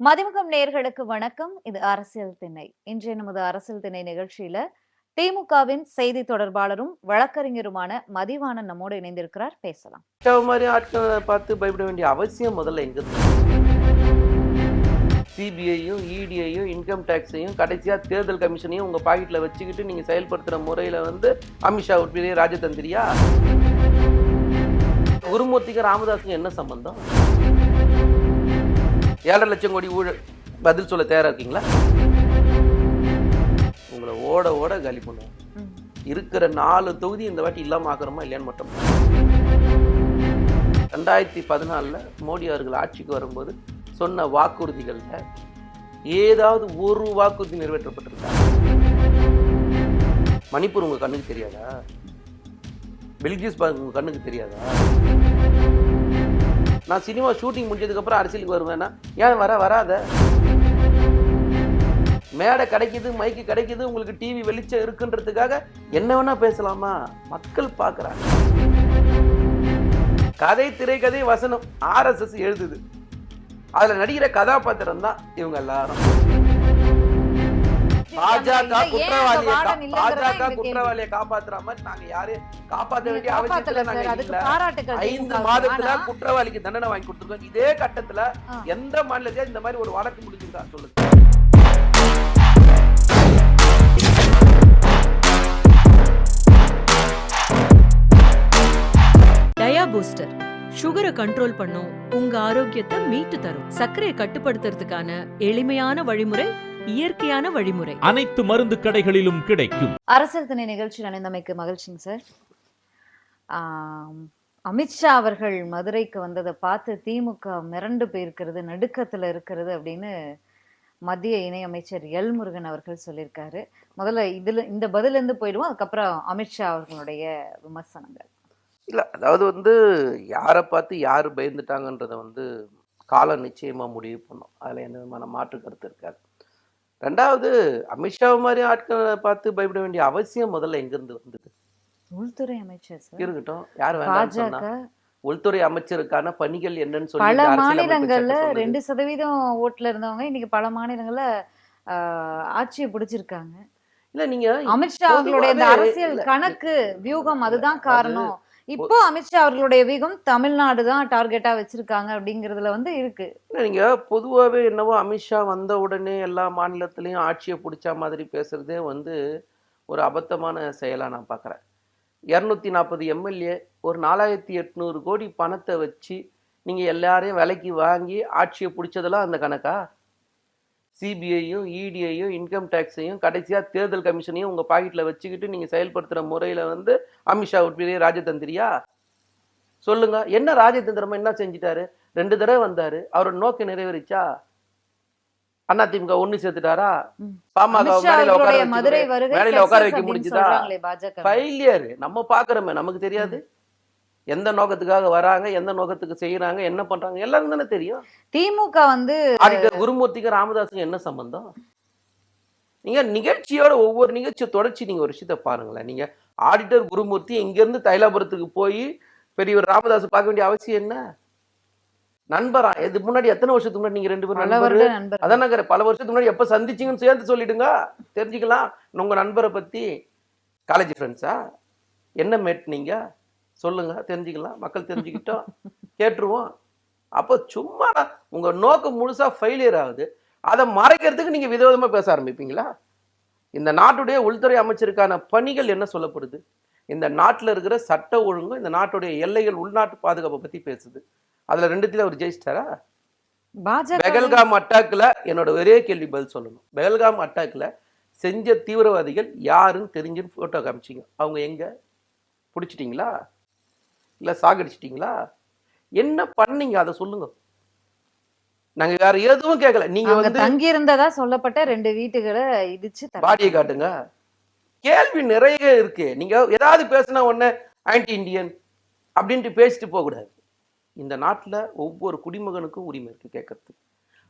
மதிமுகம் நேர்களுக்கு வணக்கம். இது அரசியல் திணை இன்றைய நமது அரசியல் திணை நிகழ்ச்சியில திமுகவின் செய்தி தொடர்பாளரும் வழக்கறிஞருமான மதிவாணன் நம்மோடு இணைந்திருக்கிறார். பேசலாம். மாதிரி ஆட்களை பார்த்து பயப்பட வேண்டிய அவசியம் முதல்ல எங்க சிபிஐயும் இடிஐயும் இன்கம் டேக்ஸையும் கடைசியா தேர்தல் கமிஷனையும் உங்க பாக்கெட்ல வச்சுக்கிட்டு நீங்க செயல்படுத்துற முறையில வந்து அமித்ஷா ஒரு ராஜதந்திரியா? குருமூர்த்திக்கு ராமதாஸுக்கு என்ன சம்பந்தம்? ஏழரை லட்சம் கோடி ஊழல் பதில் சொல்ல தயாராக இருக்கீங்களா? உங்களை ஓட ஓட காலி பண்ணுவோம். இருக்கிற நாலு தொகுதி இந்த வாட்டி இல்லாம ஆக்குறோமா இல்லையான்னு மட்டும் ரெண்டாயிரத்தி பதினாலில் மோடி அவர்கள் ஆட்சிக்கு வரும்போது சொன்ன வாக்குறுதிகளில் ஏதாவது ஒரு வாக்குறுதி நிறைவேற்றப்பட்டிருக்கா? மணிப்பூர் உங்கள் கண்ணுக்கு தெரியாதா? பெல்கிஸ் பார்க் உங்கள் கண்ணுக்கு தெரியாதா? நான் சினிமா ஷூட்டிங் முடிஞ்சதுக்கப்புறம் அரசியலுக்கு வருவேன்னா ஏன் வர வராத? மேடை கிடைக்குது மைக்கு கிடைக்குது உங்களுக்கு டிவி வெளிச்சம் இருக்குன்றதுக்காக என்ன வேணால் பேசலாமா? மக்கள் பார்க்குறாங்க. கதை திரைக்கதை வசனம் ஆர்எஸ்எஸ் எழுதுது. அதில் நடிக்கிற கதாபாத்திரம் தான் இவங்க எல்லாரும். பாஜக குற்றவாளியை பாஜக குற்றவாளியை காப்பாத்துற மாதிரி நாங்க யாரையும் காப்பாத்த வேண்டிய அவசியத்துல நாங்க ஐந்து. மாதத்துல குற்றவாளிக்கு தண்டனை வாங்கி கொடுத்துருக்கோம். இதே கட்டத்துல. எந்த மாநிலத்தையும் இந்த மாதிரி ஒரு வழக்கு முடிஞ்சுதா சொல்லுங்க. டயா பூஸ்டர். சுகரை கண்ட்ரோல் பண்ணும் உங்க ஆரோக்கியத்தை மீட்டு தரும். சர்க்கரையை கட்டுப்படுத்துறதுக்கான எளிமையான வழிமுறை இயற்கையான வழிமுறை. அனைத்து மருந்து கடைகளிலும் கிடைக்கும். அரசியல் திணை நிகழ்ச்சியில் இணைந்தமைக்கு மகிழ்ச்சிங்க சார். அமித்ஷா அவர்கள் மதுரைக்கு வந்ததை பார்த்து திமுக மிரண்டு போயிருக்கிறது நடுக்கத்துல இருக்கிறது அப்படின்னு மத்திய இணையமைச்சர் எல் முருகன் அவர்கள் சொல்லியிருக்காரு. முதல்ல இதுல இந்த பதில இருந்து போயிடுவோம் அதுக்கப்புறம் அமித்ஷா அவர்களுடைய விமர்சனங்கள். இல்ல அதாவது வந்து யாரை பார்த்து யார் பயந்துட்டாங்கன்றத வந்து காலம் நிச்சயமா முடிவு பண்ணும். அதுல எந்த விதமான மாற்று கருத்து இருக்காது. ரெண்டாவது அமித்ஷா மாதிரி ஆட்களை பார்த்து பயப்பட வேண்டிய அவசியம் முதல்ல எங்கிருந்து வந்தது? உள்துறை அமைச்சர் சார். இருக்கட்டும். யார் பாஜக உள்துறை அமைச்சருக்கான பணிகள் என்னன்னு சொல்லி பல மாநிலங்கள்ல. ரெண்டு சதவீதம் ஓட்டுல இருந்தவங்க இன்னைக்கு பல மாநிலங்கள்ல ஆஹ், ஆட்சியை பிடிச்சிருக்காங்க. இல்ல நீங்க அமித்ஷா இந்த பொதுவாவே அரசியல். கணக்கு வியூகம் அதுதான் அது- காரணம். இப்போ அமித்ஷா அவர்களுடைய வியூகம் தமிழ்நாடு தான் டார்கெட்டா வச்சிருக்காங்க அப்படிங்கறதுல வந்து இருக்கு. இல்ல, நீங்க பொதுவாகவே என்னவோ அமித்ஷா வந்த உடனே எல்லா மாநிலத்திலையும் ஆட்சியை பிடிச்ச மாதிரி பேசுறதே வந்து ஒரு அபத்தமான செயலா நான் பார்க்குறேன் இரநூத்தி நாற்பது எம்எல்ஏ ஒரு நாலாயிரத்தி எட்நூறு கோடி பணத்தை வச்சு நீங்க எல்லாரையும் விலைக்கு வாங்கி ஆட்சியை பிடிச்சதெல்லாம் அந்த கணக்கா? சிபிஐயும் இடிஐயும் இன்கம் டேக்ஸையும் கடைசியா தேர்தல் கமிஷனையும் உங்க பாக்கெட்ல வச்சுக்கிட்டு நீங்க செயல்படுத்துற முறையில வந்து அமித்ஷா ஒரு பெரிய ராஜதந்திரியா? சொல்லுங்க. என்ன ராஜதந்திரமா என்ன செஞ்சிட்டாரு? ரெண்டு தடவை வந்தாரு. அவரோட நோக்கம் நிறைவேறிச்சா? அதிமுக ஒண்ணு சேர்த்துட்டாரா. பாமக மேடையில உட்கார மேடையில உட்கார வைக்க முடிஞ்சுதா? ஃபெயிலியர் நம்ம பாக்குறோமே நமக்கு தெரியாது. எந்த நோக்கத்துக்காக வராங்க எந்த நோக்கத்துக்கு செய்யறாங்க என்ன பண்றாங்க எல்லாரும் தானே தெரியும். திமுக வந்து ஆடிட்டர் குருமூர்த்திக்கு ராமதாஸுக்கு என்ன சம்பந்தம்? நீங்க நிகழ்ச்சியோட ஒவ்வொரு நிகழ்ச்சியை தொடர்ச்சி நீங்க ஒரு விஷயத்த பாருங்களேன். நீங்க ஆடிட்டர் குருமூர்த்தி இங்க இருந்து தைலாபுரத்துக்கு போய் பெரியவர் ராமதாஸ் பார்க்க வேண்டிய அவசியம் என்ன? நண்பரா? இது முன்னாடி எத்தனை வருஷத்துக்கு முன்னாடி நீங்க ரெண்டு பேரும் நண்பரு? அதான் பல வருஷத்துக்கு முன்னாடி எப்ப சந்திச்சீங்கன்னு சேர்த்து சொல்லிடுங்க. தெரிஞ்சுக்கலாம். உங்க நண்பரை பத்தி. காலேஜ் ஃப்ரெண்ட்ஸா என்ன மேட் நீங்க? சொல்லுங்க தெரிஞ்சுக்கலாம். மக்கள் தெரிஞ்சுக்கிட்டோம். கேட்டுருவோம். அப்போ சும்மா உங்க நோக்கம் முழுசா ஃபெயிலியர் ஆகுது. அதை மறைக்கிறதுக்கு நீங்க விதவிதமா பேச ஆரம்பிப்பீங்களா? இந்த நாட்டுடைய உள்துறை அமைச்சருக்கான பணிகள் என்ன சொல்லப்படுது? இந்த நாட்டுல இருக்கிற சட்ட ஒழுங்கு இந்த நாட்டுடைய எல்லைகள் உள்நாட்டு பாதுகாப்பை பத்தி பேசுது. அதுல ரெண்டுத்துல அவர் ஜெயிச்சிட்டாரா? பெகல்காம் அட்டாக்ல என்னோட ஒரே கேள்வி பதில் சொல்லணும். பெகல்காம் அட்டாக்ல செஞ்ச தீவிரவாதிகள் யாருன்னு தெரிஞ்சுன்னு போட்டோ காமிச்சிங்க. அவங்க எங்க? பிடிச்சிட்டிங்களா? இல்ல சாகடிச்சிட்டிங்களா என்ன பண்ணீங்க? அதை சொல்லுங்க. நாங்க வேற எதுவும் கேட்கல நீங்க வந்து தங்கி இருந்ததா சொல்லப்பட்ட ரெண்டு வீட்டுகளை இடிச்சு பாடியை காட்டுங்க. கேள்வி நிறைய இருக்கு. நீங்க ஏதாவது பேசினா உடனே ஆன்டி இந்தியன் அப்படின்ட்டு பேசிட்டு போகக்கூடாது. இந்த நாட்டுல ஒவ்வொரு குடிமகனுக்கும் உரிமை இருக்கு கேட்கறதுக்கு.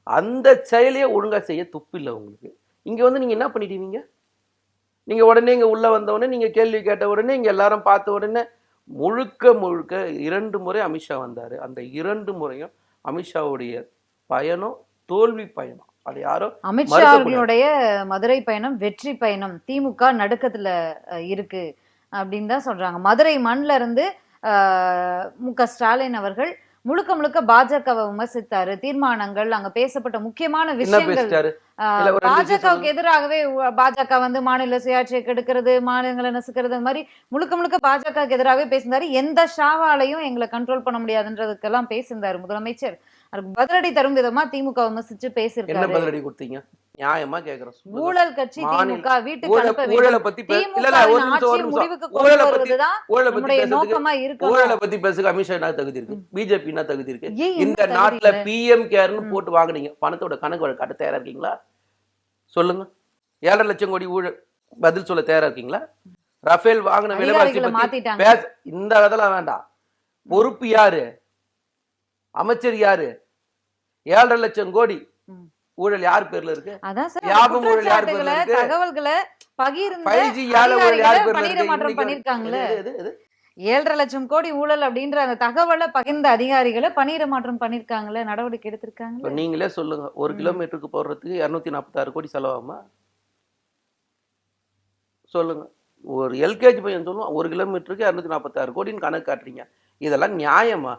அந்த செயலையே ஒழுங்கா செய்ய துப்பு இல்லை உங்களுக்கு. இங்க வந்து நீங்க என்ன பண்ணிடுவீங்க? நீங்க உடனே இங்க உள்ள வந்த உடனே நீங்க கேள்வி கேட்ட உடனே இங்க எல்லாரும் பார்த்த உடனே முழுக்க முழுக்க இரண்டு முறை அமித்ஷா வந்தாரு. அந்த இரண்டு முறையும் அமித்ஷாவுடைய பயணம் தோல்வி பயணம். அது யாரோ அமித்ஷா. அவர்களுடைய மதுரை பயணம் வெற்றி பயணம் திமுக நடுக்கத்துல இருக்கு அப்படின்னு தான் சொல்றாங்க. மதுரை மண்ல இருந்து மு க ஸ்டாலின் அவர்கள் முழுக்க முழுக்க பாஜகவை விமர்சித்தாரு. தீர்மானங்கள் அங்க பேசப்பட்ட முக்கியமான விஷயங்கள் பாஜகவுக்கு எதிராகவே பாஜக வந்து மாநில சுயாட்சியை கெடுக்கிறது மாநிலங்களை நசுக்கிறது மாதிரி முழுக்க முழுக்க பாஜகவுக்கு எதிராகவே பேசியிருந்தாரு எந்த ஷாவாலையும் எங்களை கண்ட்ரோல் பண்ண முடியாதுன்றதுக்கெல்லாம் பேசியிருந்தாரு முதலமைச்சர். அதுக்கு பதிலடி தரும் விதமா திமுக விமர்சிச்சு என்ன பேசியிருக்காரு. பதிலடி கொடுத்தீங்க? நியாயமா கேக்குறேன் சொல்லுங்க. ஊழல் கட்சி திமுக வீட்டுக்கு ஊழல் பத்தி ஊழலை பத்தி ஊழலை பத்தி நோக்கமா இருக்கு ஊழலை பத்தி பேசுறதுக்கு அமித்ஷா என்ன தகுதி இருக்கு? பிஜேபி என்ன தகுதி இருக்கு? இந்த நாட்டுல? பிஎம் கேர்னு போட்டு வாங்குனீங்க. பணத்தோட கணக்கு வழக்கு காட்ட தயாரா இருக்கீங்களா? சொல்லுங்க. ஏழரை லட்சம் கோடி ஊழல் பதில் சொல்ல தயாரா இருக்கீங்களா? ரஃபேல் வாங்கின விலைவாசி பத்தி பேச இந்த இதெல்லாம் வேண்டாம். பொறுப்பு யாரு? அமைச்சர் யாரு? ஏழரை லட்சம் கோடி. ஊழல் யார் பேர்ல இருக்கு? அதான் சார் ஊழல் யார் பேர்ல இருக்கு? தகவல்களை பகிர்ந்த ஃபைவ் ஜி ஊழல் யார் பேர்ல இருக்கு? எது? ஏழரை லட்சம் கோடி ஊழல் அப்படின்ற அந்த தகவலை பகிர்ந்த அதிகாரிகளை பணியிட மாற்றம் பண்ணிருக்காங்கல்ல நடவடிக்கை இப்ப எடுத்திருக்காங்கல்ல நீங்களே சொல்லுங்க. ஒரு. கிலோமீட்டருக்கு போடுறதுக்கு இருநூத்தி நாற்பத்தாறு கோடி செலவாகுமா? சொல்லுங்க. ஒரு எல்கேஜி பையன் சொல்லுவான் ஒரு கிலோமீட்டருக்கு இரநூத்தி நாற்பத்தாறு கோடின்னு கணக்கு காட்டுறீங்க. இதெல்லாம் நியாயமா?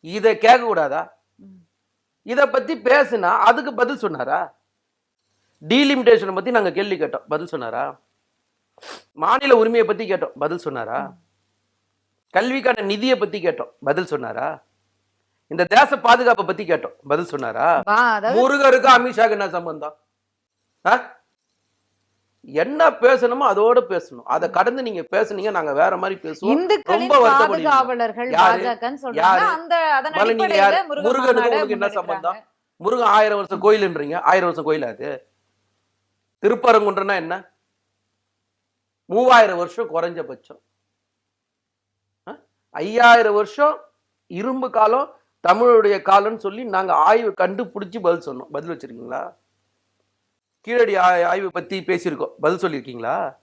இதை கேட்க கூடாதா ம். இத பத்தி பேசுனா அதுக்கு பதில் சொன்னாரா? டீலிமிட்டேஷனை பத்தி நாங்க கேள்வி கேட்டோம். பதில் சொன்னாரா? மாநில உரிமையை பத்தி கேட்டோம். பதில் சொன்னாரா? கல்விக்கான நிதியை பத்தி கேட்டோம். பதில் சொன்னாரா? இந்த தேச பாதுகாப்பை பத்தி கேட்டோம். பதில் சொன்னாரா? வா, அதாவது முருகருக்கு அமித்ஷாக்கு என்ன சம்பந்தம்? ஆ? என்ன பேசணுமோ அதோட பேசணும். அதை கடந்து நீங்க பேசுனீங்க நாங்க வேற மாதிரி பேசுவோம். ரொம்ப உங்களுக்கு என்ன. சம்பந்தம்? முருகன் ஆயிரம் வருஷம் கோயில்ன்றீங்க. ஆயிரம் வருஷம் கோயில் அது? திருப்பரங்குன்றனா என்ன? மூவாயிரம் வருஷம் குறைஞ்சபட்சம் ஆ? ஐயாயிரம் வருஷம் இரும்பு காலம் தமிழுடைய காலம்னு சொல்லி நாங்க ஆய்வு கண்டுபிடிச்சு பதில் சொன்னோம். பதில் வச்சிருக்கீங்களா? கீழடி ஆய்- ஆய்வு பத்தி பேசியிருக்கோம். பதில் சொல்லியிருக்கீங்களா?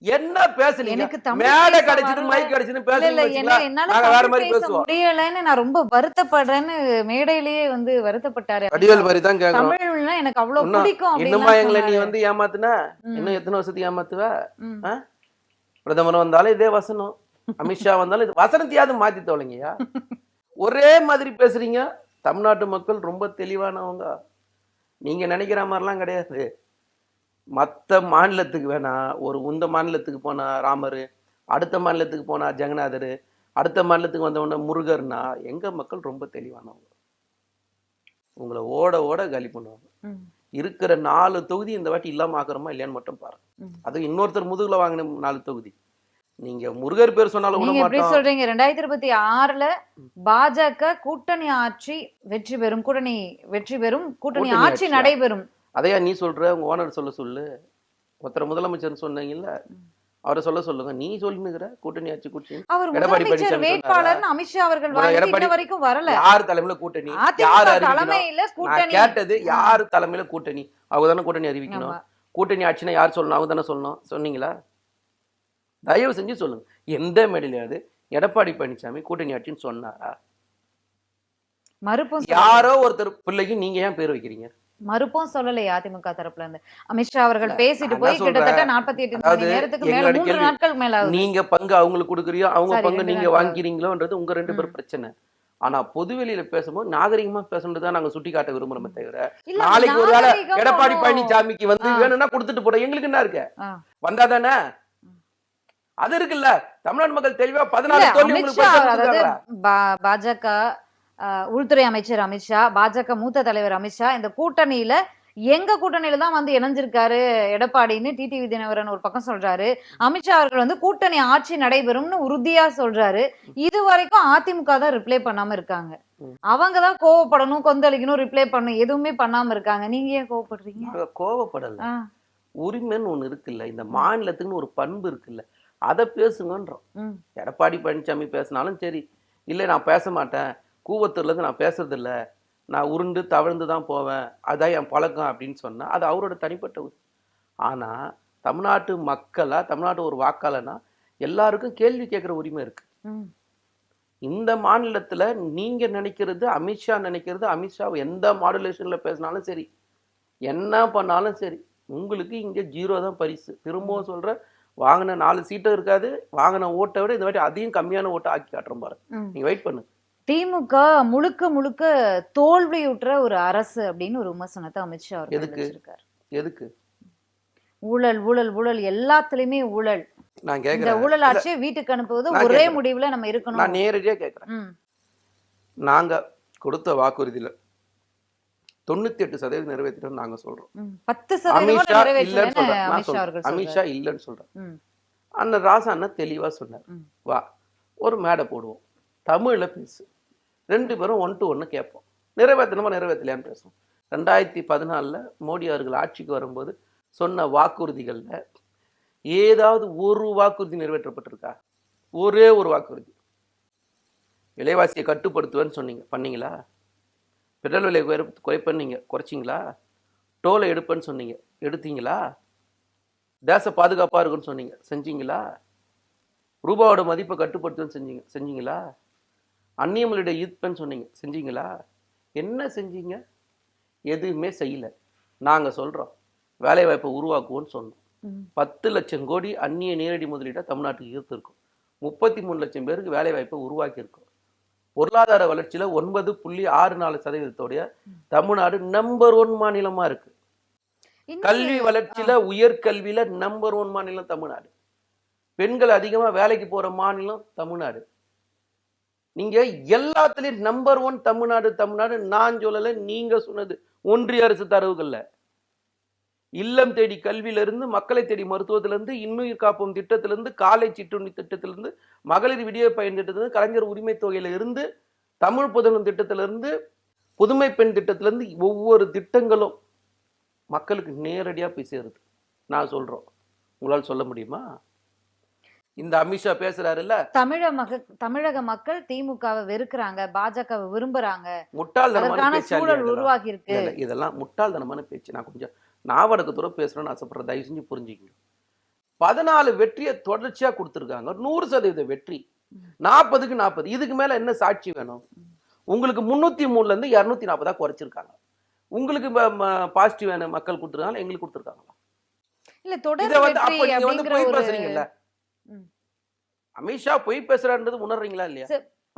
என்ன பேசுனீங்க? எனக்கு பேச கிடைச்சது. மைக் கிடைச்சது நாங்க வேற மாதிரி பேசுவோம். முடியலைன்னு நான் ரொம்ப வருத்தப்படுறேன்னு மேடையிலேயே வந்து வருத்தப்பட்டாரு. வடிவேல் மாதிரி தான் கேக்குறோம். தமிழ்னா எனக்கு அவ்வளவு பிடிக்கும் இன்னுமா எங்களை நீ. வந்து ஏமாத்துன? இன்னும் எத்தனை வருஷத்துக்கு ஏமாத்துவ? பிரதமர் வந்தாலும் இதே வசனம். அமித்ஷா வந்தாலும் இது வசனத்தையாவது மாத்தி தோலைங்கய்யா. ஒரே மாதிரி பேசுறீங்க. தமிழ்நாட்டு மக்கள் ரொம்ப தெளிவானவங்க. நீங்க நினைக்கிற மாதிரிலாம் கிடையாது. மற்ற மாநிலத்துக்கு வேணா ஒரு உந்த மாநிலத்துக்கு போனா ராமர் அடுத்த மாநிலத்துக்கு போனா ஜெகநாதர் அடுத்த மாநிலத்துக்கு வந்தவொடனே முருகர்னா எங்க மக்கள் ரொம்ப தெளிவானவங்க. உங்களை ஓட ஓட காலி பண்ணுவாங்க. இருக்கிற நாலு தொகுதி இந்த வாட்டி இல்லாம ஆக்குறோமா இல்லையான்னு மட்டும் பாருங்க. ம். அது இன்னொருத்தர் முதுகுல வாங்கின நாலு தொகுதி. நீங்க முருகர் பேர் சொன்னாலும் நீங்க எப்படி சொல்றீங்க? ரெண்டாயிரத்தி இருபத்தி ஆறுல பாஜக கூட்டணி ஆட்சி வெற்றி பெறும் கூட்டணி வெற்றி பெறும் கூட்டணி ஆட்சி? நடைபெறும். அதையா நீ சொல்ற? உங்க ஓனர் சொல்ல சொல்லு. ஒருத்தர் முதலமைச்சர் சொன்னீங்கல்ல அவரை சொல்ல சொல்லுங்க. நீ சொல்லுங்கிற கூட்டணி ஆட்சி கூட்டணி அவர் முதலமைச்சர் வேட்பாளர்னு அமித்ஷா அவர்கள் வரைக்கும் வரல. யார் தலைமையில கூட்டணி? யார் தலைமையில கூட்டணி. கேட்டது யார் தலைமையில கூட்டணி? அவங்க தானே கூட்டணி அறிவிக்கணும். கூட்டணி ஆட்சினா யார் சொல்லணும்? அவங்க தானே சொல்லணும். சொன்னீங்களா? தயவு செஞ்சு சொல்லுங்க. எந்த மேடையிலாவது எடப்பாடி பழனிசாமி கூட்டணி ஆட்சின்னு சொன்னாரா? மறுப்பும். யாரோ ஒருத்தர் பிள்ளைக்கு நீங்க ஏன் பேர் வைக்கிறீங்க? மறுப்பும் சொல்லலையே அதிமுக தரப்புல இருந்து. அமித்ஷா அவர்கள் பேசிட்டு போய் கிட்டத்தட்ட நாற்பத்தி எட்டு மணி நேரத்துக்கு மேல மூன்று நாட்கள் மேல நீங்க பங்கு அவங்களுக்கு கொடுக்குறியோ அவங்க பங்கு நீங்க நாட்கள். வாங்கிக்கிறீங்களோன்றது உங்க ரெண்டு பேரும். பிரச்சனை. ஆனா பொதுவெளியில பேசும்போது நாகரிகமா பேசணுன்றதை நாங்க சுட்டி காட்ட விரும்புறோமே தவிர நாளைக்கு ஒரு வேளை எடப்பாடி பழனிசாமிக்கு வந்து. வேணும்னா கொடுத்துட்டு போறோம் எங்களுக்கு என்ன இருக்கு? ஆ. வந்தா தானே? அது இருக்குல்ல. தமிழ்நாடு மக்கள் தெளிவா பதினாலு பாஜக உள்துறை அமைச்சர் அமித்ஷா பாஜக மூத்த தலைவர் அமித்ஷா இந்த கூட்டணியில எங்க கூட்டணியில தான் வந்து இணைஞ்சிருக்காரு எடப்பாடின்னு டிடிவி தினகரன் ஒரு பக்கம் சொல்றாரு. அமித்ஷா அவர்கள் வந்து கூட்டணி ஆட்சி நடைபெறும்னு உறுதியா சொல்றாரு. இது வரைக்கும் அதிமுக தான் ரிப்ளை பண்ணாம இருக்காங்க. ம். அவங்க தான் கோவப்படணும் கொந்தளிக்கணும் ரிப்ளை பண்ணணும் எதுவுமே பண்ணாம இருக்காங்க. நீங்க ஏன் கோவப்படுறீங்க? கோவப்படல. உரிமைன்னு ஒண்ணு இருக்குல்ல. இந்த மாநிலத்துக்குன்னு ஒரு பண்பு இருக்குல்ல. அதை பேசுங்கன்றோம். எடப்பாடி பழனிசாமி பேசினாலும் சரி. இல்லை நான் பேச மாட்டேன். கூவத்தூர்ல இருந்து நான் பேசுறது இல்ல நான் உருண்டு தவழ்ந்து தான் போவேன். அதான் என் பழக்கம் அப்படின்னு சொன்னா அது அவரோட தனிப்பட்ட உரிமை. ஆனா தமிழ்நாட்டு மக்களா தமிழ்நாட்டு ஒரு வாக்காளனா எல்லாருக்கும் கேள்வி கேட்குற உரிமை இருக்கு. இந்த மாநிலத்துல நீங்க நினைக்கிறது அமித்ஷா நினைக்கிறது அமித்ஷா எந்த மாடுலேஷன்ல பேசினாலும் சரி என்ன பண்ணாலும் சரி உங்களுக்கு இங்க ஜீரோ தான் பரிசு. திரும்பவும் சொல்றேன் வாங்கின நாலு சீட்டும் இருக்காது. வாங்கின ஓட்டை விட இந்த வாட்டி அதையும் கம்மியான ஓட்டை ஆக்கி காட்டுறோம் ம். நீங்க வெயிட் பண்ணு. திமுக முழுக்க முழுக்க தோல்வியுற்ற ஒரு அரசு அப்படின்னு ஒரு விமர்சனத்தை அமித்ஷா அவர்கள் எதுக்கு? எதுக்கு? ஊழல் ஊழல் ஊழல் எல்லாத்துலயுமே ஊழல். நான் கேக்குறேன். ஊழல் ஆட்சியை வீட்டுக்கு அனுப்புவது நான் ஒரே. முடிவுல நம்ம நான் இருக்கணும் நேரடியா கேக்குறேன். நாங்க கொடுத்த வாக்குறுதியில தொண்ணூத்தி எட்டு சதவீதம் நிறைவேற்றிட்டோம் நாங்க சொல்றோம். பத்து அமித்ஷா இல்லைன்னு சொல்றேன். நான் சொல்றேன். அமித்ஷா இல்லைன்னு சொல்றேன். அண்ணன் ராசா அண்ணன் தெளிவா சொன்னார். வா ஒரு மேடை போடுவோம். தமிழ்ல பேசு. ரெண்டு பேரும் ஒன் டு ஒன்னு கேட்போம். நிறைவேற்றணுமா நிறைவேற்றலையான்னு பேசுவோம். ரெண்டாயிரத்தி பதினாலில் மோடி அவர்கள் ஆட்சிக்கு வரும்போது சொன்ன வாக்குறுதிகள்ல ஏதாவது ஒரு வாக்குறுதி நிறைவேற்றப்பட்டிருக்கா? ஒரே ஒரு வாக்குறுதி. விலைவாசியை கட்டுப்படுத்துவேன்னு சொன்னீங்க பண்ணீங்களா? பெட்ரோல் விலை குறை குறைப்பேன்னு நீங்கள் குறைச்சிங்களா? டோலை எடுப்பேன்னு சொன்னீங்க. எடுத்தீங்களா? தேச பாதுகாப்பாக இருக்குன்னு சொன்னீங்க. செஞ்சீங்களா? ரூபாவோட மதிப்பை கட்டுப்படுத்துன்னு செஞ்சீங்க செஞ்சீங்களா? அந்நிய முதலீடை ஈர்ப்பேன்னு சொன்னீங்க. செஞ்சீங்களா? என்ன செஞ்சீங்க? எதுவுமே செய்யல. நாங்கள் சொல்கிறோம் வேலைவாய்ப்பை உருவாக்குவோன்னு சொன்னோம். பத்து லட்சம் கோடி அந்நிய நேரடி முதலீட்டை தமிழ்நாட்டுக்கு ஈர்த்திருக்கும். முப்பத்தி மூணு லட்சம் பேருக்கு வேலைவாய்ப்பை உருவாக்கியிருக்கோம். பொருளாதார வளர்ச்சியில ஒன்பது புள்ளி ஆறு நாலு சதவீதத்தோடைய தமிழ்நாடு நம்பர் ஒன் மாநிலமா இருக்கு. கல்வி வளர்ச்சியில உயர்கல்வியில நம்பர் ஒன் மாநிலம் தமிழ்நாடு. பெண்கள் அதிகமா வேலைக்கு போற மாநிலம் தமிழ்நாடு. நீங்க எல்லாத்துலயும் நம்பர் ஒன் தமிழ்நாடு தமிழ்நாடு நான் சொல்லல நீங்க சொன்னது ஒன்றிய அரசு தரவுகள்ல. இல்லம் தேடி கல்வியில இருந்து மக்களை தேடி மருத்துவத்துல இருந்து இன்னுயிர் காப்போம் திட்டத்தில இருந்து காலை சிற்றுண்டி திட்டத்தில இருந்து மகளிர் விடிய பயன் திட்டத்தில இருந்து கலைஞர் உரிமை தொகையில இருந்து தமிழ் புதனும் திட்டத்தில இருந்து புதுமை பெண் திட்டத்தில இருந்து ஒவ்வொரு திட்டங்களும் மக்களுக்கு நேரடியா போய் சேருது. நான் சொல்றோம். உங்களால் சொல்ல முடியுமா? இந்த அமித்ஷா பேசுறாருல்ல? தமிழக மக தமிழக மக்கள் திமுகவை வெறுக்கிறாங்க பாஜகவை விரும்புறாங்க. முட்டாள்தனமான சூழல்? உருவாகி இருக்கு இதெல்லாம் முட்டாள்தனமான பேச்சு. நான் கொஞ்சம் நாவடக்கத்தோட பேசணும்னு ஆசைப்படுறேன் தயவு செஞ்சு புரிஞ்சுக்கங்க. பதினாலு வெற்றியை தொடர்ச்சியா கொடுத்துருக்காங்க. நூறு சதவீத வெற்றி. நாற்பதுக்கு நாற்பது. இதுக்கு மேல என்ன சாட்சி வேணும்? உங்களுக்கு முன்னூத்தி மூணுல இருந்து இருநூத்தி நாற்பதா குறைச்சிருக்காங்க. உங்களுக்கு பாசிட்டிவ் மக்கள் கொடுத்துருக்காங்க எங்களுக்கு கொடுத்துருக்காங்களா? இதை வந்து அப்ப வந்து பொய் பேசுறீங்கல்ல. அமித்ஷா பொய் பேசுறான்றது உணர்றீங்களா இல்லையா?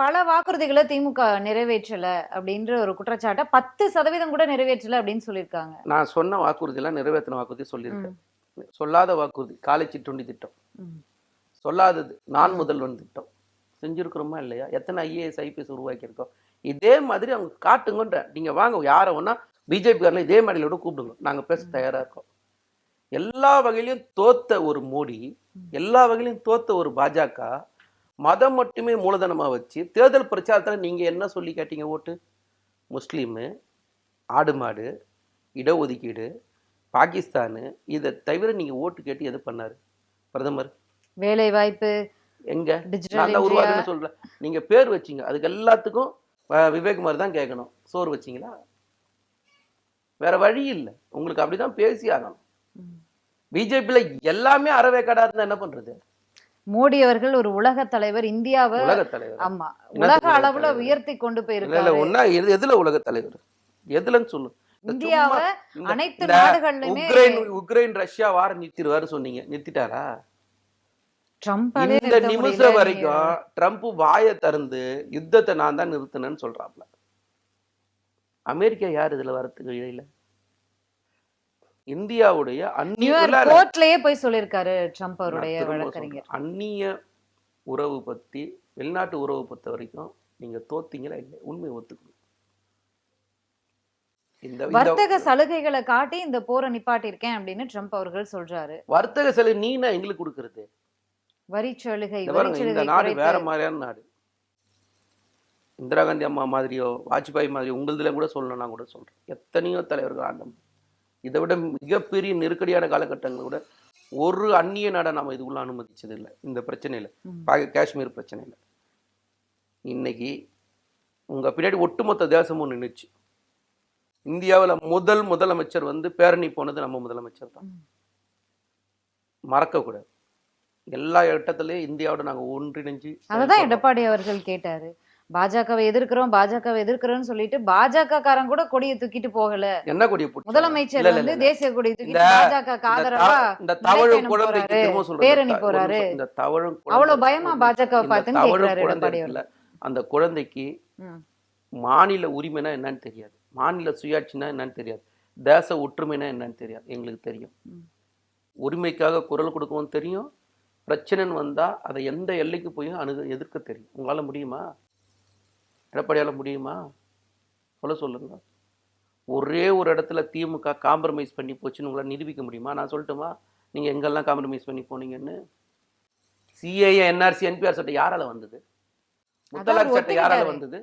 பல வாக்குறுதிகளை திமுக நிறைவேற்றல அப்படின்ற ஒரு குற்றச்சாட்டை பத்து சதவீதம் கூட நிறைவேற்றல அப்படின்னு சொல்லியிருக்காங்க. நான் சொன்ன வாக்குறுதி எல்லாம் நிறைவேற்றின வாக்குறுதி சொல்லியிருக்கேன். சொல்லாத வாக்குறுதி காலை சிற்றுண்டி திட்டம். சொல்லாதது நான் முதல்வன் திட்டம். செஞ்சிருக்கிறோமா இல்லையா? எத்தனை ஐஏஎஸ் ஐபிஎஸ் உருவாக்கியிருக்கோம்? இதே மாதிரி அவங்க காட்டுங்கன்ற நீங்க வாங்க யாரை வேணா பிஜேபிக்காரல இதே மாதிரியோட கூப்பிடுங்க நாங்க பேச தயாரா இருக்கோம். எல்லா வகையிலையும் தோத்த ஒரு மோடி எல்லா வகையிலையும் தோத்த ஒரு பாஜக மதம் மட்டுமே மூலதனமா வச்சு தேர்தல் பிரச்சாரத்துல நீங்க என்ன சொல்லி கேட்டீங்க ஓட்டு? முஸ்லீமு ஆடு மாடு இடஒதுக்கீடு பாகிஸ்தானு இதை தவிர நீங்க ஓட்டு கேட்டு எது பண்ணாரு? பிரதமர். வேலை வாய்ப்பு எங்க? நான் உருவாக்குன்னு சொல்றேன். நீங்க பேர் வச்சீங்க. அதுக்கு எல்லாத்துக்கும் விவேக்குமார் தான் கேட்கணும். சோறு வச்சீங்களா? வேற வழி இல்லை. உங்களுக்கு அப்படிதான் பேசி ஆகணும். பிஜேபியில எல்லாமே அறவேக்காடா இருந்தா என்ன பண்றது? மோடி அவர்கள் ஒரு உலக தலைவர் இந்தியாவை உலக தலைவர். ஆமா உலக அளவுல? உயர்த்தி கொண்டு போயிருக்காரு. ஒன்னா எது- எதுல உலக தலைவர்? எதுலன்னு சொல்லு. இந்த இந்தியாவை அனைத்து நாடுகள்லயுமே உக்ரைன் உக்ரைன் ரஷ்யா வார நிறுத்திடுவாரு சொன்னீங்க. நிறுத்திட்டாரா? ட்ரம்பாலே இந்த நிமிஷம். வரைக்கும் ட்ரம்ப் வாயை திறந்து யுத்தத்தை நான் தான் நிறுத்தினேன்னு சொல்றாப்ல. அமெரிக்கா யார் இதுல வரத்துக்கு இடையில இந்தியாவுடைய அந்நிய. கோர்ட்லயே போய் சொல்லியிருக்காரு ட்ரம்ப் அவருடைய வழக்கறிஞர். அந்நிய உறவு பத்தி வெளிநாட்டு உறவு பொறுத்த வரைக்கும் நீங்க தோத்தீங்களா இல்லை உண்மையை ஒத்துக்கணும். இந்த வர்த்தக சலுகைகளை காட்டி இந்த போரை நிப்பாட்டியிருக்கேன் அப்படின்னு ட்ரம்ப் அவர்கள் சொல்றாரு. வர்த்தக செலவு நீனா எங்களுக்கு கொடுக்கறது? வரி சலுகை இந்த சலுகை நாடு வேற மாதிரியான நாடு. இந்திரா காந்தி அம்மா மாதிரியோ வாஜ்பாய் மாதிரியோ உங்களதுல கூட சொல்லணும் நான் கூட சொல்றேன். எத்தனையோ தலைவர்கள் ஆண்டம் இதை விட மிகப்பெரிய நெருக்கடியான காலகட்டங்கள் கூட ஒரு அந்நிய நாடை நாம இதுக்குள்ள அனுமதிச்சது இல்லை இந்த பிரச்சனையில. காஷ்மீர் பிரச்சனையில. இன்னைக்கு உங்க பின்னாடி ஒட்டுமொத்த தேசமும் நின்றுச்சு இந்தியாவுல முதல் முதலமைச்சர் வந்து பேரணி போனது நம்ம முதலமைச்சர் தான். மறக்கக்கூடாது. எல்லா இடத்துலயும் இந்தியாவோட நாங்க ஒன்றிணைஞ்சு அததான் செயல்படுறோம். எடப்பாடி அவர்கள் கேட்டாரு. பாஜகவை எதிர்க்கிறோம் பாஜகவை எதிர்க்கிறோம்னு சொல்லிட்டு பாஜக காரன் கூட கொடியை தூக்கிட்டு போகல என்ன கொடியை? முதலமைச்சர் வந்து. தேசிய கொடியை தூக்கிட்டு பாஜக ஆதரவா இந்த தவழு நடைப்பயணம் குழந்தைக்கு போறாரு, திரும்ப சொல்றேன். பேரணி போறாரு. இந்த தவழும் அவ்வளவு பயமா பாஜக தவழும் இருக்குல்ல, அந்த குழந்தைக்கு. மாநில உரிமைனா என்னன்னு தெரியாது மாநில சுயாட்சினா என்னன்னு தெரியாது தேச ஒற்றுமைனா என்னன்னு தெரியாது எங்களுக்கு தெரியும். உரிமைக்காக குரல் கொடுக்கவும் தெரியும் பிரச்சனைன்னு வந்தா அதை எந்த எல்லைக்கு போய் அணுக எதிர்க்க தெரியும் உங்களால முடியுமா எடப்பாடியால முடியுமா? சொல்ல சொல்லுங்க. ஒரே ஒரு இடத்துல திமுக காம்ப்ரமைஸ் பண்ணி போச்சுன்னு உங்களால் நிரூபிக்க முடியுமா? நான் சொல்லட்டுமா? நீங்க எங்கெல்லாம் காம்ப்ரமைஸ் பண்ணி போனீங்கன்னு? சிஏஏ என்ஆர்சி என்பிஆர் சட்டம் யாரால வந்தது? முத்தலாக் சட்டம் யாரால. வந்தது?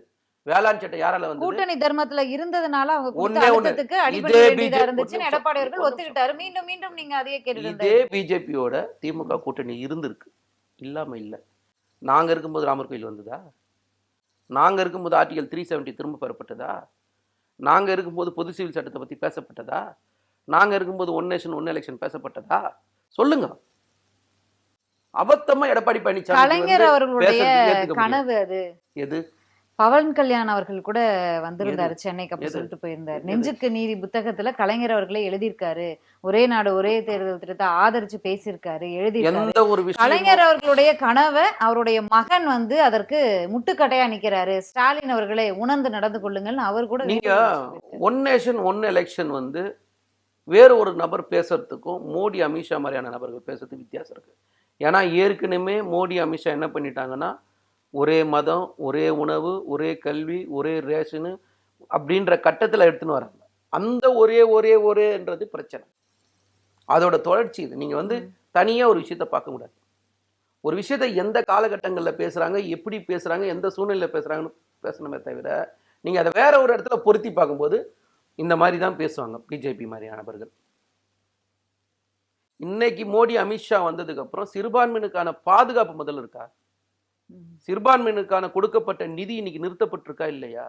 வேளாண் சட்டம் யாரால வந்தது? கூட்டணி தர்மத்துல இருந்ததுனால அவங்க ஒண்ணே ஒண்ணு. அழுத்தத்துக்கு அடிபட இதே இருந்துச்சுன்னு எடப்பாடி அவர்கள். ஒத்துக்கிட்டாரு. மீண்டும் மீண்டும் நீங்க அதையே கேட்டுட்டு இதே. பிஜேபியோட திமுக கூட்டணி இருந்திருக்கு. இல்லாம இல்ல. நாங்க இருக்கும்போது ராமர் கோயில் வந்ததா? நாங்க இருக்கும்போது ஆர்டிகல் த்ரீ செவன்டி திரும்ப பெறப்பட்டதா? நாங்க இருக்கும்போது பொது சிவில் சட்டத்தை பத்தி பேசப்பட்டதா? நாங்க இருக்கும்போது ஒன் நேஷன் ஒன் எலெக்ஷன் பேசப்பட்டதா? சொல்லுங்க. அபத்தமா எடப்பாடி பழனிசாமி கலைஞர் அவர்களுடைய. கனவு அது. எது? பவன் கல்யாண் அவர்கள் கூட வந்திருந்தாரு சென்னைக்கு அப்ப எது? சொல்லிட்டு போயிருந்தாரு? நெஞ்சுக்கு நீதி புத்தகத்துல கலைஞர் அவர்களே எழுதியிருக்காரு ஒரே நாடு ஒரே தேர்தல் திட்டத்தை ஆதரிச்சு பேசியிருக்காரு எழுதியிருக்காரு கலைஞர் அவர்களுடைய கனவை அவருடைய மகன் வந்து அதற்கு முட்டுக்கட்டையா நிக்கிறாரு ஸ்டாலின் அவர்களே உணர்ந்து நடந்து கொள்ளுங்கள்னு அவர் கூட நீங்க. ஒன் நேஷன் ஒன் எலெக்ஷன் வந்து வேற ஒரு நபர் பேசுறதுக்கும் மோடி அமித்ஷா மாதிரியான நபர்கள் பேசுறதுக்கு வித்தியாசம் இருக்கு ஏன்னா ஏற்கனவே மோடி அமித்ஷா என்ன பண்ணிட்டாங்கன்னா ஒரே மதம் ஒரே உணவு ஒரே கல்வி ஒரே ரேஷனு அப்படின்ற கட்டத்தில் எடுத்துன்னு வராங்க அந்த ஒரே ஒரே ஒரேன்றது பிரச்சனை. அதோட தொடர்ச்சி இது. நீங்க வந்து தனியா ஒரு விஷயத்த பார்க்க கூடாது. ஒரு விஷயத்தை எந்த காலகட்டங்களில் பேசுறாங்க எப்படி பேசுறாங்க எந்த சூழ்நிலையில் பேசுறாங்கன்னு பேசணுமே தவிர நீங்க அதை வேற ஒரு இடத்துல பொருத்தி பார்க்கும்போது இந்த மாதிரி தான் பேசுவாங்க பிஜேபி மாதிரியானவர்கள் இன்னைக்கு மோடி அமித்ஷா வந்ததுக்கு அப்புறம் சிறுபான்மையினுக்கான பாதுகாப்பு முதல்ல இருக்கா? ம். சிறுபான்மையினுக்கான கொடுக்கப்பட்ட நிதி இன்னைக்கு நிறுத்தப்பட்டிருக்கா இல்லையா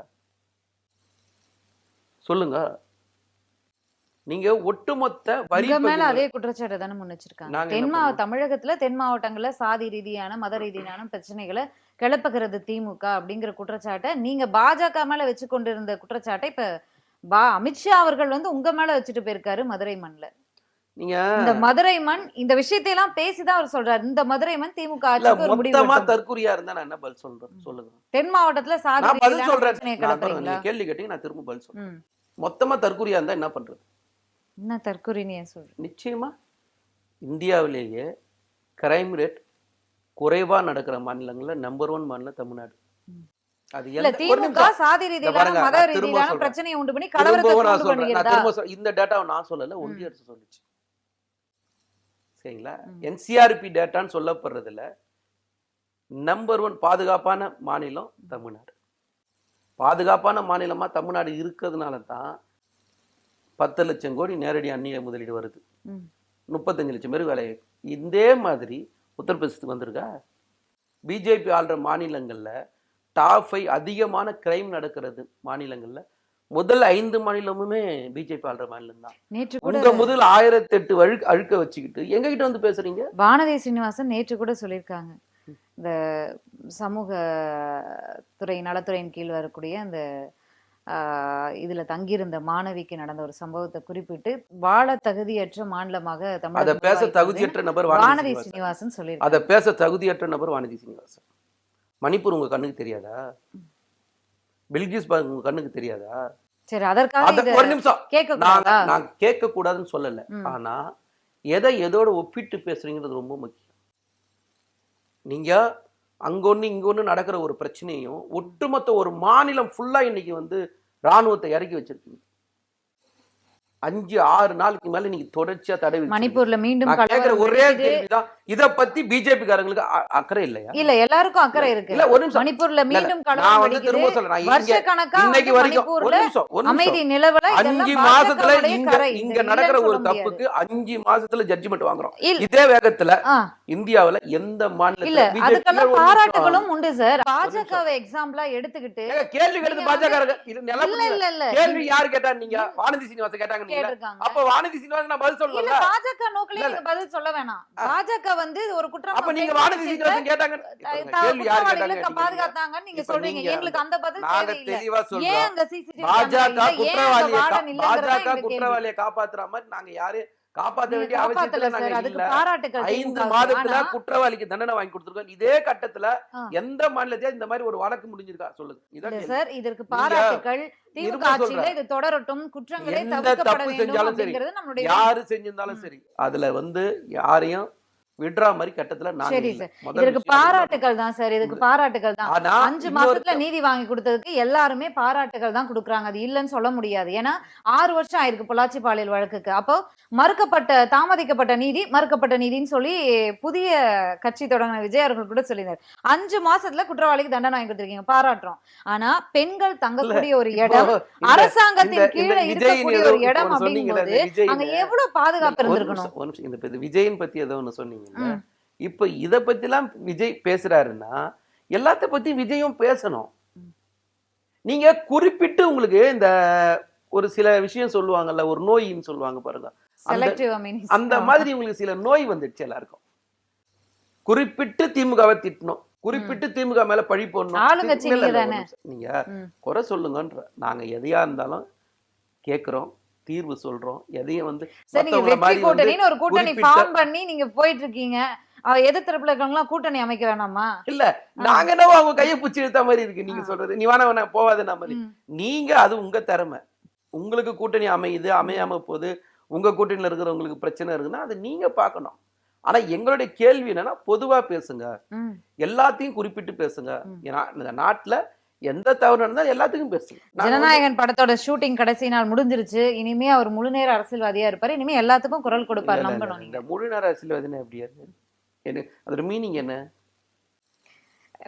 சொல்லுங்க நீங்க ஒட்டுமொத்த வரி மேல அதே குற்றச்சாட்டை தானே முன் வச்சிருக்காங்க நாங்க தென்? தமிழகத்துல தென் மாவட்டங்கள்ல சாதி ரீதியான மத ரீதியான பிரச்சனைகளை கிளப்புகிறது திமுக அப்படிங்கிற குற்றச்சாட்டை நீங்க பாஜக மேல வச்சு கொண்டிருந்த குற்றச்சாட்டை இப்ப பா அமித்ஷா அவர்கள் வந்து உங்க மேல வச்சுட்டு போயிருக்காரு மதுரை மண்ல இந்த மதுரை மண் இந்த விஷயத்தை எல்லாம் பேசிதான் அவர் சொல்றாரு இந்த மதுரை மண் திமுக ஆட்சிக்கு ஒரு முடிவு. தற்குறியா இருந்தா நான் என்ன பதில் சொல்றேன் சொல்லுங்க தென் மாவட்டத்துல சாதி நான் பதில் சொல்றேன் நீங்க கேள்வி கேட்டீங்க நான் திரும்ப பதில் சொல்றேன். மொத்தமா தற்குறியா இருந்தா என்ன பண்றது என்ன தற்கொலைன்னு ஏன் சொல்றேன் நிச்சயமா இந்தியாவிலேயே கிரைம் ரேட் குறைவா நடக்கிற மாநிலங்கள்ல நம்பர் ஒன் மாநிலம் தமிழ்நாடு. அது திமுக. சாதி ரீதியிலான மத ரீதியிலான. பிரச்சனையை உண்டு பண்ணி கலவரத்தை. இந்த டேட்டாவை நான் சொல்லல ஒன்றிய. அரசு சொல்லுச்சு சரிங்களா. என்சிஆர்பி டேட்டான்னு சொல்லப்படுறதுல நம்பர் ஒன் பாதுகாப்பான மாநிலம் தமிழ்நாடு. பாதுகாப்பான மாநிலமா தமிழ்நாடு இருக்கிறதுனால தான் பத்து லட்சம் கோடி நேரடி அந்நிய முதலீடு வருது. முப்பத்தஞ்சு லட்சம் பேர் வேலை இதே மாதிரி உத்தரப்பிரதேசத்துக்கு வந்திருக்கா? பிஜேபி ஆள்ற மாநிலங்கள்ல டாப் ஃபைவ் அதிகமான கிரைம் நடக்கிறது மாநிலங்கள்ல முதல் ஐந்து மாநிலமுமே பிஜேபி ஆள்ற மாநிலம் தான். நேற்று கூட முதல் ஆயிரத்தி எட்டு அழுக்க அழுக்க வச்சுக்கிட்டு எங்க கிட்ட வந்து பேசுறீங்க? வானதி சீனிவாசன் நேற்று கூட சொல்லியிருக்காங்க. இந்த சமூக துறை நலத்துறையின் கீழ் வரக்கூடிய அந்த இதுல தங்கியிருந்த மாணவிக்கு நடந்த ஒரு சம்பவத்தை குறிப்பிட்டு வாழ தகுதியற்ற மாநிலமாக அத தமிழகம் பேச தகுதியற்ற நபர் வானதி சீனிவாசன். சொல்லியிருக்காங்க. அத பேச தகுதியற்ற நபர் வானதி சீனிவாசன். மணிப்பூர் உங்க கண்ணுக்கு தெரியாதா? பில்கிஸ் உங்க கண்ணுக்கு தெரியாதா? சரி அதற்காக ஒரு நிமிஷம். கேட்க நான் கேட்க கூடாதுன்னு சொல்லல. ஆனா எதை எதோட ஒப்பிட்டு பேசுறீங்கிறது ரொம்ப முக்கியம். நீங்க அங்கொன்னு இங்கொன்னு நடக்கிற ஒரு பிரச்சனையும் ஒட்டுமொத்த ஒரு மாநிலம் ஃபுல்லா இன்னைக்கு வந்து ராணுவத்தை இறக்கி வச்சிருக்கீங்க. அஞ்சு ஆறு நாளுக்கு மேல நீங்க தொடர்ச்சியா தடை. மணிப்பூர்ல மீண்டும் கேக்குற ஒரே. கேள்விதான். இத பத்தி பிஜேபி காரங்களுக்கு அக்கறை இல்லையா? இல்ல எல்லாருக்கும் அக்கறை இருக்கு. இல்ல ஒரு நிமிஷம். மணிப்பூர்ல இல்ல, மீண்டும் நான் வந்து திரும்ப சொல்றேன். வருஷ கணக்கா இன்னைக்கு வரைக்கும் ஒரு நிமிஷம் ஒரு அமைதி நிலவல அஞ்சு மாசத்துல இங்க. இங்க நடக்கிற ஒரு. தப்புக்கு அஞ்சு மாசத்துல ஜட்ஜ்மெண்ட் வாங்குறோம். இல்ல. இதே வேகத்துல இந்தியாவுல எந்த இல்ல மாநிலத்துல BJP அதுக்கெல்லாம். பாராட்டுகளும் உண்டு சார். பாஜகவை எக்ஸாம்பிளா எடுத்துக்கிட்டு கேள்வி கேட்டது பாஜக இல்ல இல்ல. இல்ல கேள்வி யாரு கேட்டா நீங்க? வானதி சீனிவாசன் கேட்டாங்க கேட்டிருக்காங்க. அப்ப வானதி சீனிவாசன் நான் பதில் சொல்லல பாஜக நோக்கிலே இல்ல, நீங்க பதில் சொல்ல வேணாம். பாஜக வந்து ஒரு குற்றம் அப்ப நீங்க வானதி சீனிவாசன் கேட்டாங்க கேள்வி யாரு கேட்டாங்க பாதுகாத்தாங்கன்னு நீங்க சொல்றீங்க. எங்களுக்கு அந்த பதில் தேவையில்லை. தெளிவா ஏன் சொல்றோம். அங்க சிசிடிவி பாஜக குற்றவாளியை பாஜக பாஜக குற்றவாளியை காப்பாத்துற மாதிரி நாங்க யாரையும் காப்பாத்த வேண்டிய அவசியத்துல ஐந்து. மாதத்துல குற்றவாளிக்கு தண்டனை வாங்கி கொடுத்திருக்கோம் இதே கட்டத்துல. எந்த மாநிலத்தையும் இந்த மாதிரி ஒரு வழக்கு முடிஞ்சிருக்கா சொல்லுங்க. சார் இதற்கு பாராட்டுகள். இது தொடரட்டும் குற்றங்களை தவிர்க்கப்பட வேண்டும் செஞ்சாலும் நம்மளுடைய யாரு செஞ்சிருந்தாலும். சரி அதுல வந்து யாரையும் விடுற மாதிரி கட்டத்துல நாங்க சரி. சார். இதற்கு. பாராட்டுகள் தான் சார். இதுக்கு பாராட்டுகள் தான். அஞ்சு மாசத்துல நீதி வாங்கி கொடுத்ததுக்கு எல்லாருமே பாராட்டுகள் தான் கொடுக்குறாங்க. அது இல்லைன்னு சொல்ல முடியாது. ஏன்னா ஆறு வருஷம் ஆயிருக்கு பொள்ளாச்சி பாலியல் வழக்குக்கு. அப்போ மறுக்கப்பட்ட தாமதிக்கப்பட்ட நீதி மறுக்கப்பட்ட நீதின்னு சொல்லி புதிய கட்சி தொடங்கின விஜய் அவர்கள் கூட சொல்லியிருந்தார். அஞ்சு மாசத்துல குற்றவாளிக்கு தண்டனை வாங்கி கொடுத்துருக்கீங்க. பாராட்டுறோம். ஆனா பெண்கள் தங்கக்கூடிய ஒரு இடம் அரசாங்கத்தின் கீழே இருக்கக்கூடிய ஒரு இடம் அப்படிங்கும்போது அங்க எவ்வளவு பாதுகாப்பு இருந்திருக்கணும். இந்த விஜயின் பத்தி ஏதோ ஒண்ணு சொன்னீங்கல்ல ம். இப்ப இத பத்திலாம் விஜய் பேசுறாருன்னா எல்லாத்த பத்தி விஜயும் பேசணும். நீங்க குறிப்பிட்டு உங்களுக்கு இந்த ஒரு சில விஷயம் சொல்லுவாங்கல்ல ஒரு நோயின்னு சொல்லுவாங்க பாருங்க. அந்த- மாதிரி உங்களுக்கு சில நோய் வந்துடுச்சு எல்லாருக்கும். குறிப்பிட்டு திமுகவை திட்டணும். குறிப்பிட்டு திமுக மேல பழி போடணும். நீங்க. குறை சொல்லுங்கன்ற நாங்க எதையா இருந்தாலும் கேக்குறோம். தீர்வு சொல்றோம். எதையும் வந்து ஒரு கூட்டணி ஃபார்ம் பண்ணி நீங்க போயிட்டு இருக்கீங்க எதிர் தரப்புல இருக்கவங்க கூட்டணி அமைக்க வேணாமா? இல்ல நாங்க என்னவோ அவங்க கையை பிடிச்சி இழுத்த மாதிரி இருக்கு நீங்க. சொல்றது. நீ வேணா வேணா போவாத மாதிரி. நீங்க அது உங்க திறமை. உங்களுக்கு கூட்டணி அமையுது அமையாம போகுது உங்க கூட்டணியில இருக்கிறவங்களுக்கு பிரச்சனை இருக்குன்னா அது நீங்க பார்க்கணும். ஆனா எங்களுடைய கேள்வி என்னன்னா பொதுவா பேசுங்க. எல்லாத்தையும் குறிப்பிட்டு பேசுங்க. ஏன்னா இந்த நாட்டுல எந்த தவறு நடந்தாலும் எல்லாத்துக்கும் பேசுங்க ஜனநாயகன் படத்தோட ஷூட்டிங் கடைசி நாள் முடிஞ்சிருச்சு. இனிமே அவர் முழு நேர அரசியல்வாதியா இருப்பாரு. இனிமே எல்லாத்துக்கும் குரல் கொடுப்பாரு நம்பணும் இந்த முழு நேர அரசியல்வாதினா எப்படி? அது என்ன அதோட மீனிங் என்ன?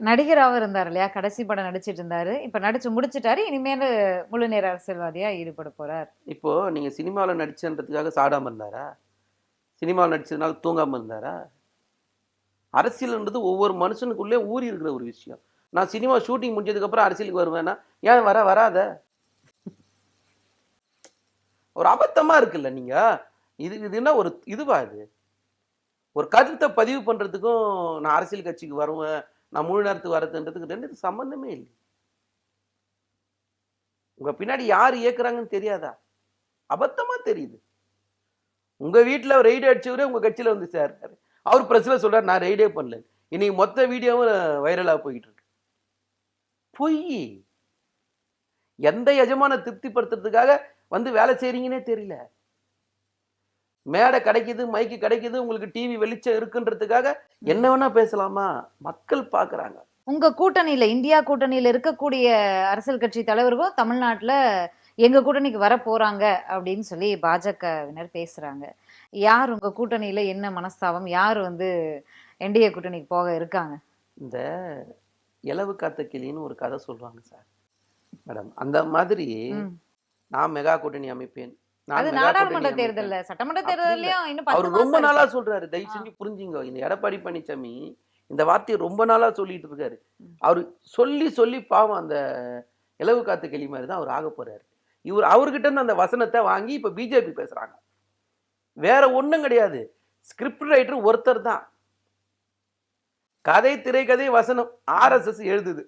நடிகராவும் இருந்தார் இல்லையா? கடைசி படம் நடிச்சிட்டு இருந்தாரு. இப்ப நடிச்சு முடிச்சிட்டாரு. இனிமேல் முழு நேர அரசியல்வாதியா ஈடுபட போறார். இப்போ நீங்க சினிமாவில் நடிச்சன்றதுக்காக சாடாம இருந்தாரா? சினிமாவில் நடிச்சதுனால தூங்காம இருந்தாரா? அரசியல்ன்றது ஒவ்வொரு மனுஷனுக்குள்ளே ஊறி இருக்கிற ஒரு விஷயம். நான் சினிமா ஷூட்டிங் முடிஞ்சதுக்கப்புறம் அரசியலுக்கு வருவேன்னா ஏன் வர வராத? ஒரு அபத்தமாக இருக்குல்ல நீங்கள் இது இதுன்னா ஒரு இதுவா இது? ஒரு கருத்தை பதிவு பண்ணுறதுக்கும் நான் அரசியல் கட்சிக்கு வருவேன் நான் முழு நேரத்துக்கு வரதுன்றதுக்கு ரெண்டு சம்மந்தமே இல்லை. உங்கள் பின்னாடி யார் இயக்குறாங்கன்னு தெரியாதா? அபத்தமாக தெரியுது. உங்கள் வீட்டில் ரெய்டு அடிச்சவரே உங்கள் கட்சியில் வந்து சேர்றாரு. அவர் பிரஸ்ல சொல்கிறார் நான் ரெய்டே பண்ணல. இன்னைக்கு மொத்த வீடியோவும் வைரலாக போயிட்டு இருக்கு. பொய். எந்த எஜமான திருப்திப்படுத்துறதுக்காக வந்து வேலை செய்றீங்கன்னே தெரியல. மேடை கிடைக்குது மைக்கு கிடைக்குது உங்களுக்கு டிவி வெளிச்சம் இருக்குன்றதுக்காக என்ன வேணா பேசலாமா? மக்கள் பாக்குறாங்க. உங்க கூட்டணியில இந்தியா கூட்டணியில இருக்கக்கூடிய அரசியல் கட்சி தலைவர்களும் தமிழ்நாட்டுல எங்க கூட்டணிக்கு வர போறாங்க அப்படின்னு சொல்லி பாஜகவினர் பேசுறாங்க. யார் உங்க கூட்டணியில என்ன மனஸ்தாபம்? யார் வந்து என்டிஏ கூட்டணிக்கு போக இருக்காங்க? இந்த இலவு காத்த கிளின்னு ஒரு கதை சொல்லுவாங்க சார் மேடம் அந்த மாதிரி. நான் மெகா கூட்டணி அமைப்பேன் நாடாளுமன்ற. தேர்தல்ல சட்டமன்ற. தேர்தலையும் அவர் ரொம்ப நாளா. சொல்றாரு தயவு. செஞ்சு புரிஞ்சுங்க இந்த எடப்பாடி பழனிசாமி இந்த வார்த்தையை ரொம்ப நாளா சொல்லிட்டு இருக்காரு. அவர் சொல்லி சொல்லி பாவம் அந்த இலவு காத்து கிளி மாதிரி தான் அவர் ஆக போறாரு இவர் அவர்கிட்ட இருந்து அந்த வசனத்தை வாங்கி இப்ப பிஜேபி பேசுறாங்க வேற ஒண்ணும் கிடையாது ஸ்கிரிப்ட் ரைட்டர் ஒருத்தர் தான் கதை திரைக்கதை வசனம் ஆர்எஸ்எஸ் எழுதுது.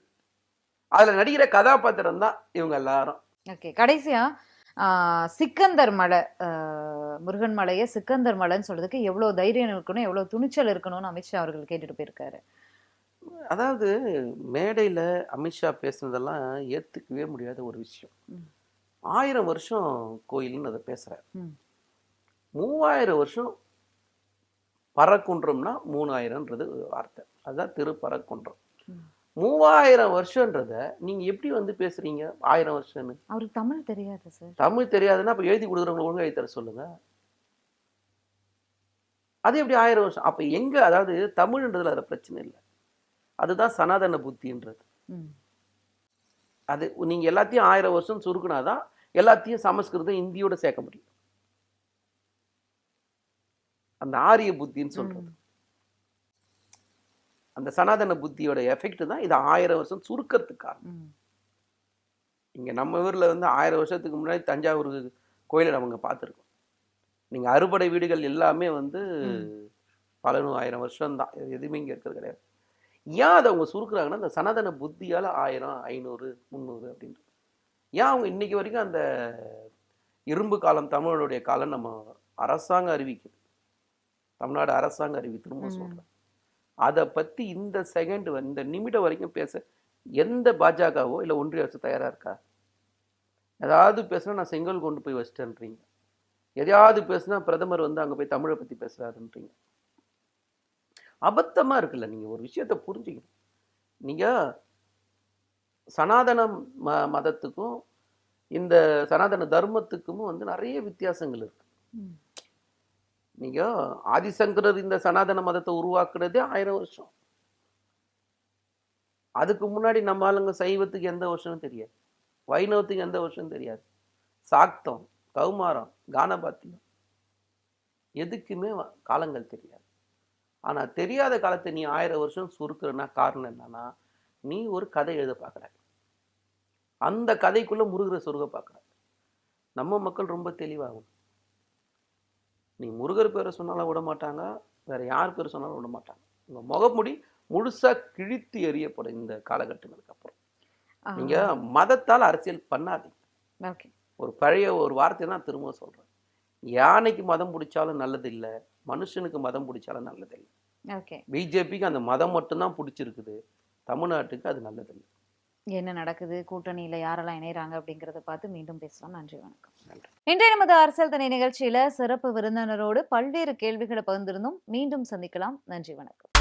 அதுல நடிக்கிற கதாபாத்திரம் தான் இவங்க எல்லாரும். ஓகே கடைசியா சிக்கந்தர் மலை முருகன் மலையை சிக்கந்தர் மலைன்னு சொல்றதுக்கு எவ்வளவு தைரியம் இருக்கணும் எவ்வளவு துணிச்சல் இருக்கணும்னு அமித்ஷா அவர்கள் கேட்டுட்டு போயிருக்காரு. அதாவது மேடையில அமித்ஷா பேசுனதெல்லாம் ஏத்துக்கவே முடியாத ஒரு விஷயம். ஆயிரம் வருஷம் கோயில்னு அதை பேசுறாரு. ம். மூவாயிரம் வருஷம் பறக்குன்றம்னா மூணாயிரம்ன்றது வார்த்தை. அதுதான் திரு பறக்குன்றம் ம். மூவாயிரம் வருஷன்றத நீங்க எப்படி வந்து பேசுறீங்க? ஆயிரம் வருஷம்னு. அவருக்கு தமிழ் தெரியாது சார். தமிழ் தெரியாதுன்னா அப்ப எழுதி கொடுக்குறவங்க ஒழுங்கா எழுதி தர சொல்லுங்க. அது எப்படி ஆயிரம் வருஷம்? அப்ப எங்க அதாவது தமிழ்ன்றதுல அது பிரச்சனை இல்லை. அதுதான் சனாதன புத்தின்றது. அது நீங்க எல்லாத்தையும் ஆயிரம் வருஷம் சுருக்குனாதான் எல்லாத்தையும் சமஸ்கிருதம் இந்தியோட சேர்க்க முடியும். அந்த ஆரிய புத்தின்னு சொல்றது. அந்த சனாதன புத்தியோட எஃபெக்ட் தான் இது ஆயிரம் வருஷம் ம். இங்க நம்ம ஊர்ல வந்து ஆயிரம் வருஷத்துக்கு முன்னாடி தஞ்சாவூர் கோயிலை அவங்க பார்த்துருக்கோம். நீங்கள் அறுபடை வீடுகள் எல்லாமே வந்து ம். பல நூ ஆயிரம் வருஷம்தான். இது எதுவுமே இங்கே இருக்கிறது கிடையாது. ஏன் அதை அவங்க சுருக்குறாங்கன்னா இந்த சனாதன புத்தியால் ஆயிரம் ஐநூறு முந்நூறு அப்படின்ட்டு ஏன் அவங்க இன்னைக்கு வரைக்கும் அந்த இரும்பு காலம் தமிழனுடைய காலம் நம்ம அரசாங்கம் அறிவிக்குது. தமிழ்நாடு அரசாங்கம் அறிவி திரும்ப. சொல்கிறேன் அதை பற்றி இந்த செகண்ட் இந்த நிமிடம் வரைக்கும் பேச எந்த பாஜகவோ இல்லை ஒன்றிய அரசு தயாராக இருக்கா? ஏதாவது பேசுனா நான் செங்கல் கொண்டு போய் வச்சிட்டேன்றீங்க. எதையாவது பேசுனா பிரதமர் வந்து அங்கே போய் தமிழை பற்றி பேசுகிறாருன்றீங்க அபத்தமாக இருக்குல்ல நீங்கள் ஒரு விஷயத்தை புரிஞ்சுக்கணும். நீங்கள் சனாதன ம மதத்துக்கும் இந்த சனாதன தர்மத்துக்கும் வந்து நிறைய வித்தியாசங்கள் இருக்கு. நீங்கள் ஆதிசங்கரர் இந்த சனாதன மதத்தை உருவாக்குனதே ஆயிரம் வருஷம். அதுக்கு முன்னாடி நம்ம ஆளுங்க சைவத்துக்கு எந்த வருஷம்னு தெரியாது. வைணவத்துக்கு எந்த வருஷம் தெரியாது. சாக்தம் கௌமாரம் கானபாத்தியம். எதுக்குமே காலங்கள் தெரியாது. ஆனால் தெரியாத காலத்தை நீ ஆயிரம் வருஷம் சுருக்குறன்னா காரணம் என்னன்னா நீ ஒரு கதை எழுத பார்க்குற அந்த கதைக்குள்ளே முருகரை சொருக பார்க்குற நம்ம மக்கள் ரொம்ப தெளிவாகும். நீ முருகர் பேரை சொன்னாலும் விட மாட்டாங்க வேற யார் பேர் சொன்னாலும் விட மாட்டாங்க. உங்க முகமுடி முழுசா கிழித்து எறியப்படும் இந்த காலகட்டங்களுக்கு அப்புறம். ஆ, நீங்க மதத்தால் அரசியல் பண்ணாதீங்க. ஒரு பழைய ஒரு வார்த்தை தான் திரும்ப சொல்றேன். யானைக்கு மதம் பிடிச்சாலும் நல்லது இல்லை மனுஷனுக்கு மதம் பிடிச்சாலும் நல்லது இல்லை ஓகே. பிஜேபிக்கு அந்த மதம் மட்டும்தான் பிடிச்சிருக்குது தமிழ்நாட்டுக்கு அது நல்லதில்லை. என்ன நடக்குது கூட்டணியில யாரெல்லாம் இணையறாங்க அப்படிங்கறத பார்த்து மீண்டும் பேசலாம். நன்றி வணக்கம். இன்றைய நமது அரசியல் தனி நிகழ்ச்சியில சிறப்பு விருந்தினரோடு பல்வேறு கேள்விகளை பகிர்ந்திருந்தோம். மீண்டும் சந்திக்கலாம். நன்றி வணக்கம்.